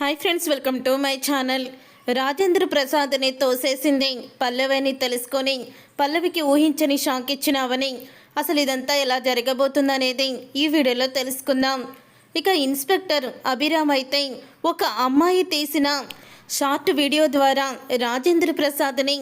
Hi friends welcome to my channel Rajendra ప్రసాద్ని తోసేసింది. పల్లవిని తెలుసుకొని పల్లవికి ఊహించని షాక్ ఇచ్చినావని అసలు ఇదంతా ఎలా జరగబోతుందనేది ఈ వీడియోలో తెలుసుకుందాం. ఇక ఇన్స్పెక్టర్ అభిరామ్ అయితే ఒక అమ్మాయి తీసిన షార్ట్ వీడియో ద్వారా రాజేంద్ర ప్రసాద్ని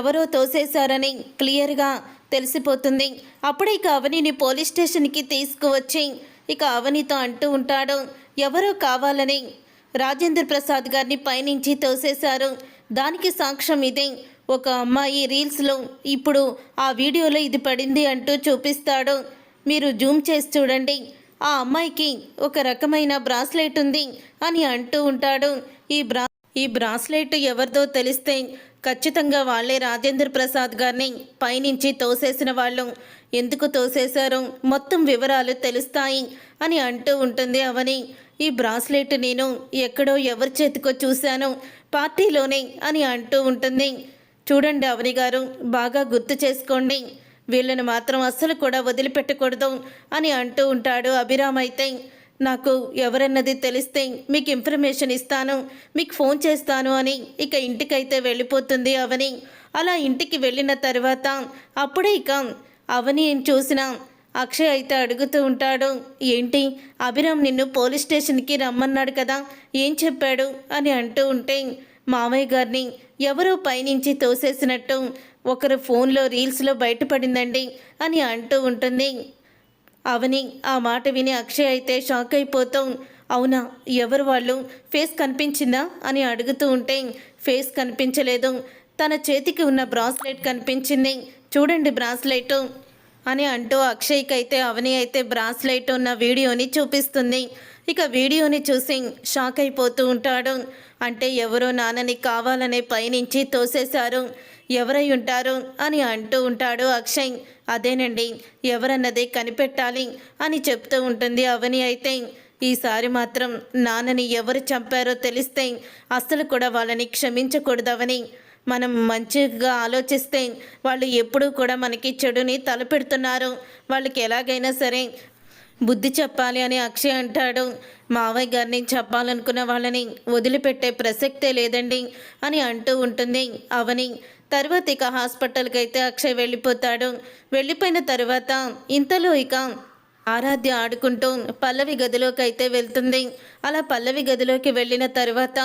ఎవరో తోసేశారని క్లియర్గా తెలిసిపోతుంది. అప్పుడే ఇక అవనిని పోలీస్ స్టేషన్కి తీసుకువచ్చి ఇక అవనితో అంటూ ఉంటాడు ఎవరో కావాలని రాజేంద్ర ప్రసాద్ గారిని పైనుంచి తోసేశారు. దానికి సాక్ష్యం ఇదే. ఒక అమ్మాయి రీల్స్లో ఇప్పుడు ఆ వీడియోలో ఇది పడింది అంటూ చూపిస్తాడు. మీరు జూమ్ చేసి చూడండి. ఆ అమ్మాయికి ఒక రకమైన బ్రాస్లెట్ ఉంది అని అంటూ ఉంటాడు. ఈ బ్రా ఈ బ్రాస్లెట్ ఎవరిదో తెలిస్తే ఖచ్చితంగా వాళ్ళే రాజేంద్ర ప్రసాద్ గారిని పైనుంచి తోసేసిన వాళ్ళు. ఎందుకు తోసేశారు? మొత్తం వివరాలు తెలుస్తాయి అని అంటూ ఉంటుంది అవని. ఈ బ్రాస్లెట్ నేను ఎక్కడో ఎవరి చేతికో చూశాను. పార్టీలోనే అని అంటూ ఉంటుంది. చూడండి అవని గారు బాగా గుర్తు చేసుకోండి. వీళ్ళని మాత్రం అస్సలు కూడా వదిలిపెట్టకూడదు అని అంటూ ఉంటాడు అభిరామ్ అయితే. నాకు ఎవరన్నది తెలిస్తే మీకు ఇన్ఫర్మేషన్ ఇస్తాను మీకు ఫోన్ చేస్తాను అని ఇక ఇంటికైతే వెళ్ళిపోతుంది అవని. అలా ఇంటికి వెళ్ళిన తర్వాత అప్పుడే ఇక అవని చూసిన అక్షయ్ అయితే అడుగుతూ ఉంటాడు ఏంటి? అభిరామ్ నిన్ను పోలీస్ స్టేషన్కి రమ్మన్నాడు కదా ఏం చెప్పాడు? అని అంటూ ఉంటే మావయ్య గారిని ఎవరో పైనుంచి తోసేసినట్టు ఒకరు ఫోన్లో రీల్స్లో బయటపడిందండి అని అంటూ ఉంటుంది. అవని ఆ మాట విని అక్షయ్ అయితే షాక్ అయిపోతాం అవునా? ఎవరు వాళ్ళు? ఫేస్ కనిపించిందా? అని అడుగుతూ ఉంటే ఫేస్ కనిపించలేదు. తన చేతికి ఉన్న బ్రాస్లెట్ కనిపించింది. చూడండి బ్రాస్లెట్. అని అంటూ అక్షయ్కి అయితే అవని అయితే బ్రాస్లైట్ ఉన్న వీడియోని చూపిస్తుంది. ఇక వీడియోని చూసి షాక్ అయిపోతూ ఉంటాడు. అంటే ఎవరో నాన్నని కావాలనే పైనుంచి తోసేశారు. ఎవరై ఉంటారు అని అంటూ ఉంటాడు అక్షయ్. అదేనండి ఎవరన్నదే కనిపెట్టాలి అని చెప్తూ ఉంటుంది అవని అయితే. ఈసారి మాత్రం నాన్నని ఎవరు చంపారో తెలిస్తే అస్సలు కూడా వాళ్ళని క్షమించకూడదవని మనం మంచిగా ఆలోచిస్తే వాళ్ళు ఎప్పుడూ కూడా మనకి చెడుని తలపెడుతున్నారు. వాళ్ళకి ఎలాగైనా సరే బుద్ధి చెప్పాలి అని అక్షయ్ అంటాడు. మావయ్య గారిని చెప్పాలనుకున్న వాళ్ళని వదిలిపెట్టే ప్రసక్తే లేదండి అని అంటూ ఉంటుంది అవని. తర్వాత ఇక హాస్పిటల్కి అయితే అక్షయ్ వెళ్ళిపోతాడు. వెళ్ళిపోయిన తర్వాత ఇంతలో ఇక ఆరాధ్య ఆడుకుంటూ పల్లవి గదిలోకి అయితే వెళ్తుంది. అలా పల్లవి గదిలోకి వెళ్ళిన తర్వాత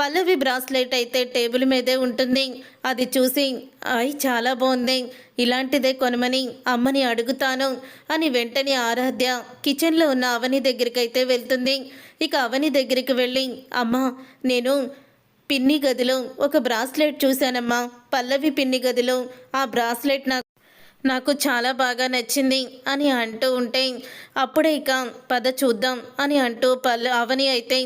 పల్లవి బ్రాస్లెట్ అయితే టేబుల్ మీదే ఉంటుంది. అది చూసి అయ్ చాలా బాగుంది ఇలాంటిదే కొనమని అమ్మని అడుగుతాను అని వెంటనే ఆరాధ్య కిచెన్లో ఉన్న అవని దగ్గరికి అయితే వెళ్తుంది. ఇక అవని దగ్గరికి వెళ్ళి అమ్మ నేను పిన్ని గదిలో ఒక బ్రాస్లెట్ చూశానమ్మా. పల్లవి పిన్ని గదిలో ఆ బ్రాస్లెట్ నాకు నాకు చాలా బాగా నచ్చింది అని అంటూ ఉంటే అప్పుడే ఇక పద చూద్దాం అని అంటూ పల్లె అవని అయితే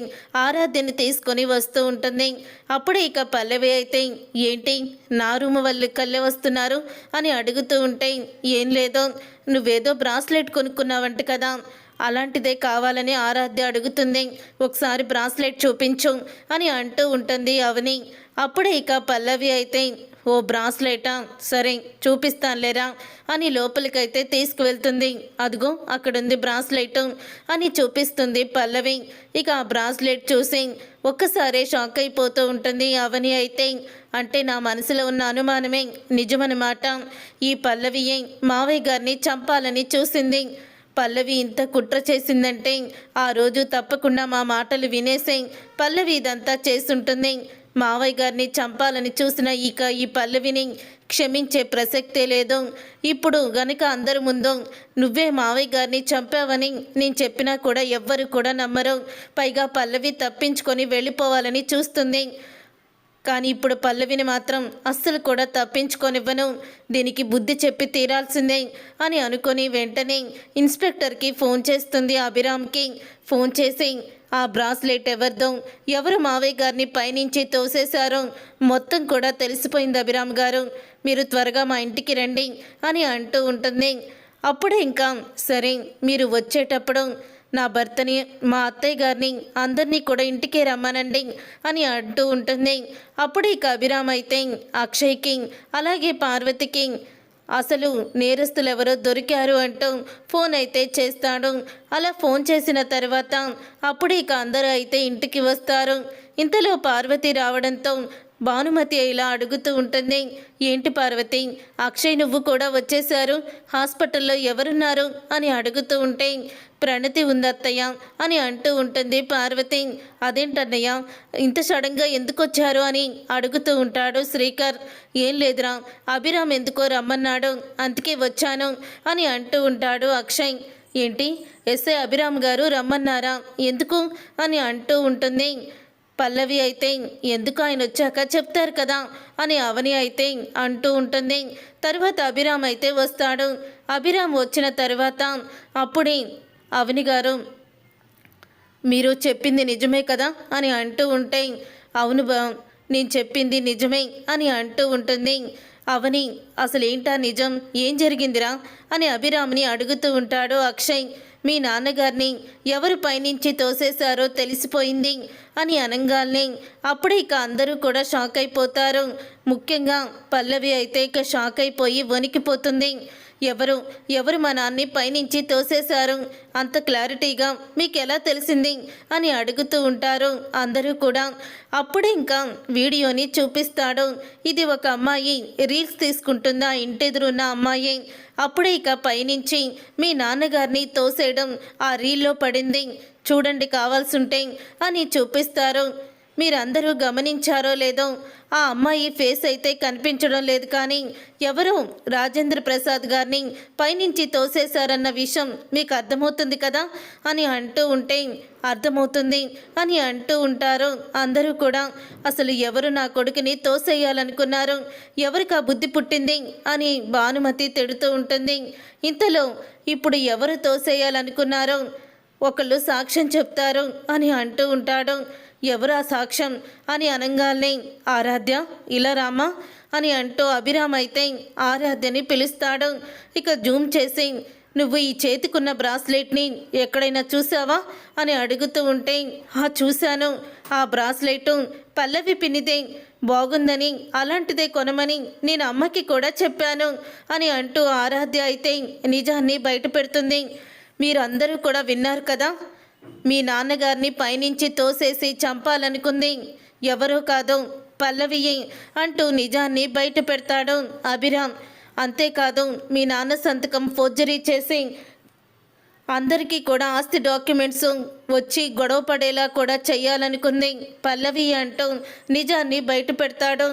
ఆరాధ్యని తీసుకొని వస్తూ ఉంటుంది. అప్పుడే ఇక పల్లవి అయితే ఏంటి నా రూమ్ వాళ్ళు కళ్ళే వస్తున్నారు అని అడుగుతూ ఉంటే ఏం లేదో నువ్వేదో బ్రాస్లెట్ కొనుక్కున్నావంట కదా. అలాంటిదే కావాలని ఆరాధ్య అడుగుతుంది. ఒకసారి బ్రాస్లెట్ చూపించు అని అంటూ ఉంటుంది అవని. అప్పుడే ఇక పల్లవి అయితే ఓ బ్రాస్లెటా? సరే చూపిస్తానులేరా? అని లోపలికైతే తీసుకువెళ్తుంది. అదిగో అక్కడుంది బ్రాస్లెట్ అని చూపిస్తుంది పల్లవి. ఇక ఆ బ్రాస్లెట్ చూసి ఒక్కసారే షాక్ అయిపోతూ ఉంటుంది అవని అయితే. అంటే నా మనసులో ఉన్న అనుమానమే నిజమనమాట ఈ పల్లవియే మావయ్య గారిని చంపాలని చూసింది. పల్లవి ఇంత కుట్ర చేసిందంటే ఆ రోజు తప్పకుండా మా మాటలు వినేసే పల్లవి ఇదంతా చేస్తుంటుంది మావయ్య గారిని చంపాలని చూసిన ఇక ఈ పల్లవిని క్షమించే ప్రసక్తే లేదు. ఇప్పుడు గనుక అందరి ముందు నువ్వే మావయ్య గారిని చంపావని నేను చెప్పినా కూడా ఎవ్వరు కూడా నమ్మరు. పైగా పల్లవి తప్పించుకొని వెళ్ళిపోవాలని చూస్తుంది. కానీ ఇప్పుడు పల్లవిని మాత్రం అస్సలు కూడా తప్పించుకొనివ్వను. దీనికి బుద్ధి చెప్పి తీరాల్సిందే అని అనుకొని వెంటనే ఇన్స్పెక్టర్కి ఫోన్ చేస్తుంది అభిరామ్కి. ఫోన్ చేసి ఆ బ్రాస్లెట్ ఎవరిదో ఎవరు మావయ్య గారిని పైనుంచి తోసేశారో మొత్తం కూడా తెలిసిపోయింది అభిరామ్ గారు. మీరు త్వరగా మా ఇంటికి రండి అని అంటూ ఉంటుంది. అప్పుడే ఇంకా సరే మీరు వచ్చేటప్పుడు నా భర్తని మా అత్తయ్య గారిని అందరినీ కూడా ఇంటికే రమ్మనండి అని అంటూ ఉంటుంది. అప్పుడు ఇక అభిరామ్ అయితే అక్షయ్కి అలాగే పార్వతికి అసలు నేరస్తులెవరో దొరికారు అంటూ ఫోన్ అయితే చేస్తాడు. అలా ఫోన్ చేసిన తర్వాత అప్పుడు ఇక అందరూ అయితే ఇంటికి వస్తారు. ఇంతలో పార్వతి రావడంతో భానుమతి ఇలా అడుగుతూ ఉంటుంది. ఏంటి పార్వతి? అక్షయ్ నువ్వు కూడా వచ్చేశారు. హాస్పిటల్లో ఎవరున్నారు? అని అడుగుతూ ఉంటే ప్రణతి ఉందత్తయ్య అని అంటూ ఉంటుంది పార్వతి. అదేంటన్నయ్య? ఇంత సడన్గా ఎందుకు వచ్చారు అని అడుగుతూ ఉంటాడు శ్రీకర్. ఏం లేదురా అభిరామ్ ఎందుకో రమ్మన్నాడు. అందుకే వచ్చాను అని అంటూ ఉంటాడు అక్షయ్. ఏంటి? ఎస్ఐ అభిరామ్ గారు రమ్మన్నారా? ఎందుకు? అని అంటూ ఉంటుంది. పల్లవి అయితే ఎందుకు ఆయన వచ్చాక చెప్తారు కదా అని అవని అయితే అంటూ ఉంటుంది. తర్వాత అభిరామ్ అయితే వస్తాడు. అభిరామ్ వచ్చిన తర్వాత అప్పుడే అవని గారు మీరు చెప్పింది నిజమే కదా? అని అంటూ ఉంటే అవును బా నేను చెప్పింది నిజమే అని అంటూ ఉంటుంది. అవని అసలు ఏంటా నిజం? ఏం జరిగిందిరా? అని అభిరామ్ని అడుగుతూ ఉంటాడు అక్షయ్. మీ నాన్నగారిని ఎవరు పైనుంచి తోసేశారో తెలిసిపోయింది అని అనగానే అప్పుడే ఇక అందరూ కూడా షాక్ అయిపోతారు. ముఖ్యంగా పల్లవి అయితే ఇక షాక్ అయిపోయి వణికిపోతుంది. ఎవరు ఎవరు మా నాన్ని పైనుంచి తోసేశారు? అంత క్లారిటీగా మీకు ఎలా తెలిసింది? అని అడుగుతూ ఉంటారు అందరూ కూడా. అప్పుడే ఇంకా వీడియోని చూపిస్తాడు. ఇది ఒక అమ్మాయి రీల్స్ తీసుకుంటుందా ఇంటెదురున్న అమ్మాయి. అప్పుడే ఇక పైనుంచి మీ నాన్నగారిని తోసేయడం ఆ రీల్లో పడింది. చూడండి కావాల్సుంటే అని చూపిస్తారు. మీరందరూ గమనించారో లేదో ఆ అమ్మాయి ఫేస్ అయితే కనిపించడం లేదు కానీ ఎవరు రాజేంద్ర ప్రసాద్ గారిని పైనుంచి తోసేశారన్న విషయం మీకు అర్థమవుతుంది కదా అని అంటూ ఉంటే అర్థమవుతుంది అని అంటూ ఉంటారు. అందరూ కూడా అసలు ఎవరు నా కొడుకుని తోసేయాలనుకున్నారు? ఎవరికి ఆ బుద్ధి పుట్టింది? అని భానుమతి తిడుతూ ఉంటుంది. ఇంతలో ఇప్పుడు ఎవరు తోసేయాలనుకున్నారో? ఒకళ్ళు సాక్ష్యం చెప్తారు అని అంటూ ఉంటాడు. ఎవరా సాక్ష్యం? అని అనగానే ఆరాధ్య ఇలా రామా అని అంటూ అభిరామ్ అయితే ఆరాధ్యని పిలుస్తాడు. ఇక జూమ్ చేసి నువ్వు ఈ చేతికున్న బ్రాస్లెట్ని ఎక్కడైనా చూసావా అని అడుగుతూ ఉంటే ఆ చూశాను. ఆ బ్రాస్లెట్ పల్లవి పిన్నిదే. బాగుందని అలాంటిదే కొనమని నేను అమ్మకి కూడా చెప్పాను అని అంటూ ఆరాధ్య అయితే నిజాన్ని బయట పెడుతుంది మీరందరూ కూడా విన్నారు కదా? మీ నాన్నగారిని పైనుంచి తోసేసి చంపాలనుకుంది. ఎవరూ కాదు పల్లవియే అంటూ నిజాన్ని బయట పెడతాడు అభిరామ్. అంతేకాదు మీ నాన్న సంతకం ఫోర్జరీ చేసి అందరికీ కూడా ఆస్తి డాక్యుమెంట్స్ వచ్చి గొడవ పడేలా కూడా చేయాలనుకుంది పల్లవి అంటూ నిజాన్ని బయట పెడతాడు.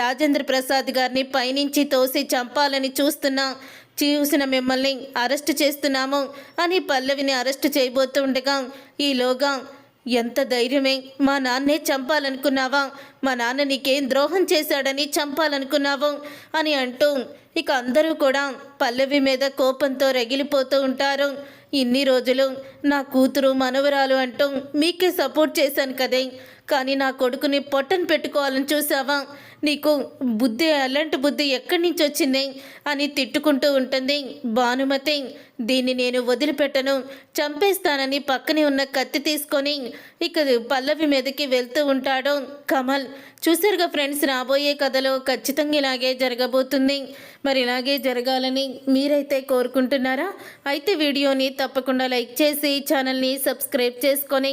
రాజేంద్ర ప్రసాద్ గారిని పైనుంచి తోసి చంపాలని చూస్తున్నా చూసిన మిమ్మల్ని అరెస్ట్ చేస్తున్నాము అని పల్లవిని అరెస్ట్ చేయబోతుండగా ఈలోగా ఎంత ధైర్యమే మా నాన్నే చంపాలనుకున్నావా? మా నాన్న నీకేం ద్రోహం చేశాడని చంపాలనుకున్నావు? అని అంటూ ఇక అందరూ కూడా పల్లవి మీద కోపంతో రగిలిపోతూ ఉంటారు. ఇన్ని రోజులు నా కూతురు మనవరాలు అంటూ మీకే సపోర్ట్ చేశాను కదే. కానీ నా కొడుకుని పొట్టను పెట్టుకోవాలని చూసావా? నీకు బుద్ధి అలాంటి బుద్ధి ఎక్కడి నుంచి వచ్చింది? అని తిట్టుకుంటూ ఉంటుంది భానుమతి. దీన్ని నేను వదిలిపెట్టను. చంపేస్తానని పక్కనే ఉన్న కత్తి తీసుకొని ఇక పల్లవి మీదకి వెళ్తూ ఉంటాడు కమల్. చూసారుగా ఫ్రెండ్స్ రాబోయే కథలో ఖచ్చితంగా ఇలాగే జరగబోతుంది. మరి ఇలాగే జరగాలని మీరైతే కోరుకుంటున్నారా? అయితే వీడియోని తప్పకుండా లైక్ చేసి ఛానల్ని సబ్స్క్రైబ్ చేసుకొని